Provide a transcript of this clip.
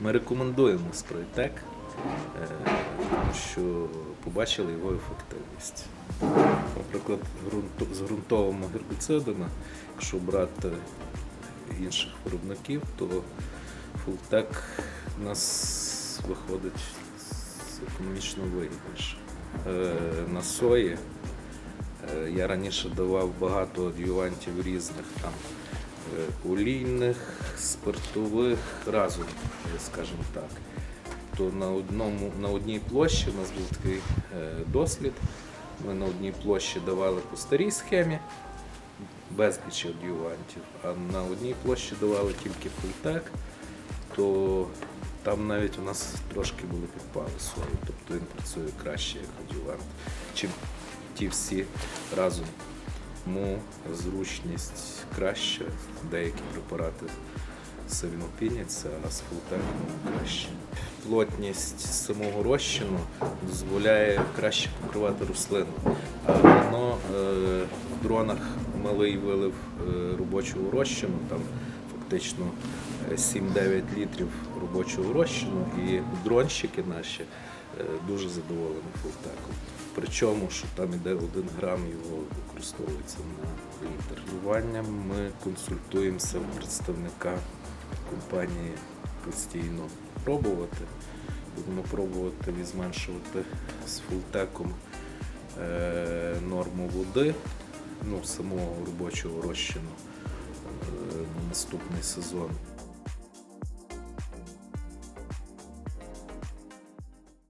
Ми рекомендуємо Спройтек, тому що побачили його ефективність. Наприклад, з ґрунтовими гербіцидами, якщо брати інших виробників, то Фултек у нас виходить економічно вигідніше. Е, На сої е, я раніше давав багато адювантів різних там олійних, спиртових, разом, е, скажімо так. То на, одному, на одній площі у нас був такий е, дослід. Ми на одній площі давали по старій схемі, безліч адювантів, а на одній площі давали тільки фультек, то там навіть у нас трошки були підпали сої, тобто він працює краще як адювант, чим ті всі разом. Тому зручність краща, деякі препарати самопіняться, а з фултеком краще. Плотність самого розчину дозволяє краще покривати рослину. А воно е, в дронах малий вилив е, робочого розчину, там фактично е, 7-9 літрів робочого розчину, і дронщики наші е, дуже задоволені фултеком. Причому, що там іде один грам, його використовується на літр. Ми консультуємося у представника компанії постійно пробувати. Будемо пробувати зменшувати з фултеком е, норму води, ну, самого робочого розчину е, на наступний сезон.